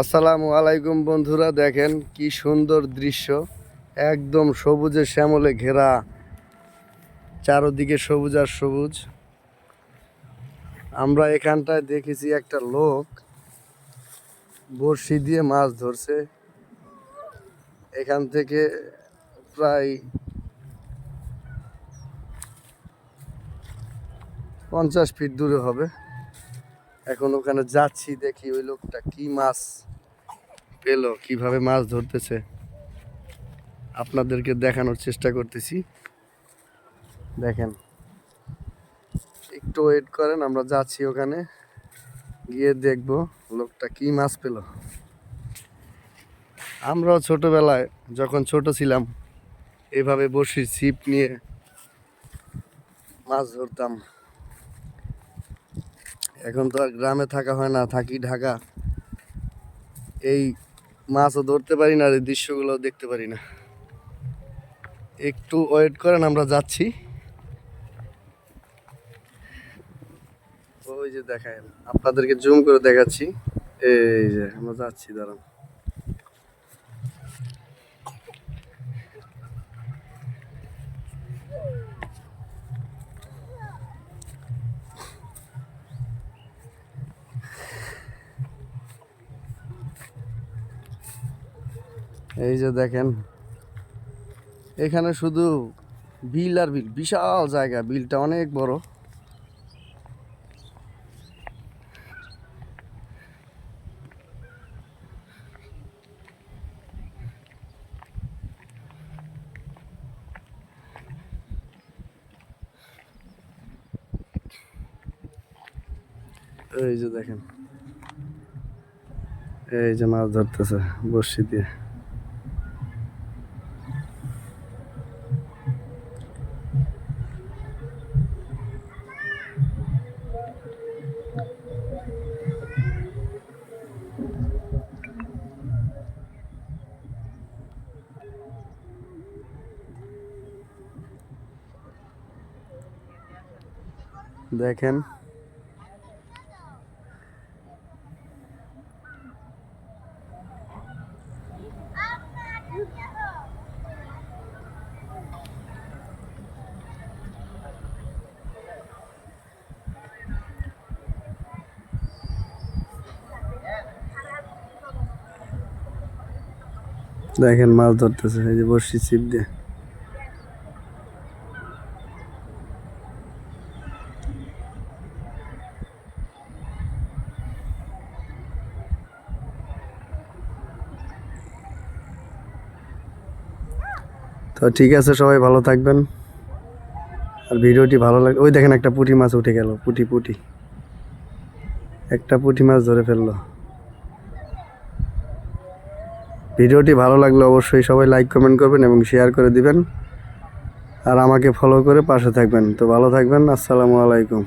আসসালামু আলাইকুম বন্ধুরা, দেখেন কি সুন্দর দৃশ্য। একদম সবুজে শ্যামলে ঘেরা, চারোদিকে সবুজ আর সবুজ। আমরা এখানটায় দেখেছি একটা লোক, বড়শি দিয়ে মাছ ধরছে। এখান থেকে প্রায় পঞ্চাশ ফিট দূরে হবে। এখন ওখানে যাচ্ছি, দেখি ওই লোকটা কি মাছ পেল, কীভাবে মাছ ধরতেছে। আপনাদেরকে দেখানোর চেষ্টা করতেছি। দেখেন, একটু ওয়েট করেন, আমরা যাচ্ছি ওখানে। গিয়ে দেখব লোকটা কি মাছ পেল। আমরাও ছোটবেলায় যখন ছোট ছিলাম, এভাবে বসি ছিপ নিয়ে মাছ ধরতাম। এখন তো আর গ্রামে থাকা হয় না, থাকি ঢাকা। এই মাছও ধরতে পারি না আর এই দৃশ্যগুলো দেখতে পারি না। একটু ওয়েট করেন, আমরা যাচ্ছি। ওই যে দেখায়, আপনাদেরকে জুম করে দেখাচ্ছি। এই যে, আমরা যাচ্ছি, দাঁড়ান। এই যে দেখেন, এখানে শুধু বিল আর বিল, বিশাল জায়গা, বিলটা অনেক বড়। এই যে দেখেন, এই যে মাছ ধরতেছে বড়শি দিয়ে। দেখেন। দেখেন মাছ ধরতেছে এই যে বড়শি ছিপ দিয়ে। তো ঠিক আছে, সবাই ভালো থাকবেন। আর ভিডিওটি ভালো লাগে ওই দেখেন একটা পুঁটি মাছ উঠে গেল, পুঁটি পুঁটি। একটা পুঁটি মাছ ধরে ফেলল। ভিডিওটি ভালো লাগলে অবশ্যই সবাই লাইক কমেন্ট করবেন এবং শেয়ার করে দিবেন। আর আমাকে ফলো করে পাশে থাকবেন। তো ভালো থাকবেন, আসসালামু আলাইকুম।